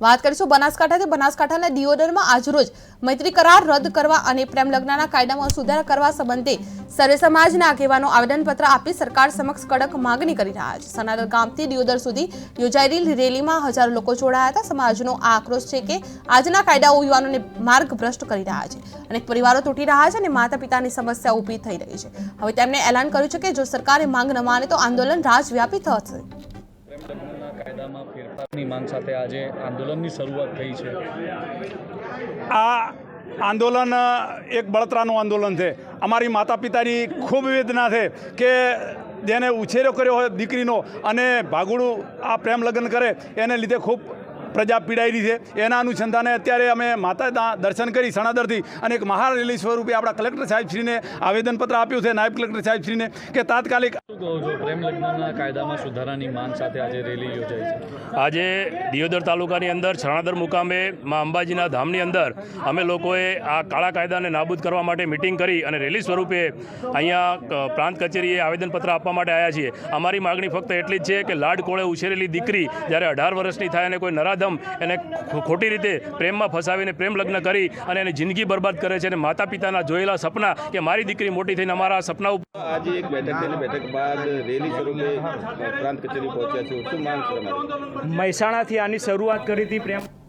વાત કરીશું બનાસકાંઠાથી. બનાસકાંઠાના દિયોદરમાં આજરોજ મૈત્રી કરાર રદ કરવા અને પ્રેમ લગ્નના કાયદામાં સુધારા કરવા સંબંધે સર્વે સમાજના આગેવાનો આવેદનપત્ર આપી સરકાર સમક્ષ કડક માંગણી કરી રહ્યા છે. સનાતન ગામથી દિયોદર સુધી યોજાયેલી રેલીમાં હજારો લોકો જોડાયા હતા. સમાજનો આ આક્રોશ છે કે આજના કાયદાઓ યુવાનોને માર્ગ ભ્રષ્ટ કરી રહ્યા છે અનેક પરિવારો તૂટી રહ્યા છે અને માતા પિતાની સમસ્યા ઊભી થઈ રહી છે. હવે તેમણે એલાન કર્યું છે કે જો સરકારે માંગ ન માને તો આંદોલન રાજવ્યાપી થશે. કાયદામાં ફેરફારની માંગ સાથે આજે આંદોલનની શરૂઆત થઈ છે. આ આંદોલન એક બળતરાનું આંદોલન છે. અમારી માતા પિતાની ખૂબ વેદના છે કે જેને ઉછેરો કર્યો હોય દીકરીનો અને ભાગુડું આ પ્રેમ લગ્ન કરે, એને લીધે ખૂબ પ્રજા પીડાયેલી છે. એના અનુસંધાને અત્યારે અમે માતાના દર્શન કરી સણાદરથી અને એક મહારેલી સ્વરૂપે આપણા કલેક્ટર સાહેબશ્રીને આવેદનપત્ર આપ્યું છે, નાયબ કલેક્ટર સાહેબશ્રીને કે તાત્કાલિક આજે રેલી દિયોદર તાલુકાની અંદર, છણાદર મુકામે મા અંબાજીના ધામની અંદર અમે લોકોએ આ કાળા કાયદાને નાબૂદ કરવા માટે મિટિંગ કરી અને રેલી સ્વરૂપે અહીંયા પ્રાંત કચેરીએ આવેદનપત્ર આપવા માટે આવ્યા છીએ. અમારી માગણી ફક્ત એટલી જ છે કે લાડ કોળે ઉછેરેલી દીકરી જ્યારે અઢાર વર્ષની થાય અને કોઈ નરાધમ એને ખોટી રીતે પ્રેમમાં ફસાવીને પ્રેમ લગ્ન કરી અને એની જિંદગી બરબાદ કરે છે અને માતા પિતાના જોયેલા સપના કે મારી દીકરી મોટી થઈને અમારા સપના આજે એક બેઠક થયેલી બેઠક બાદ રેલી સ્વરૂપે પ્રાંત કચેરી પહોંચ્યા છો. શું માંગ છે મહેસાણાથી આની શરૂઆત કરી હતી પ્રેમ.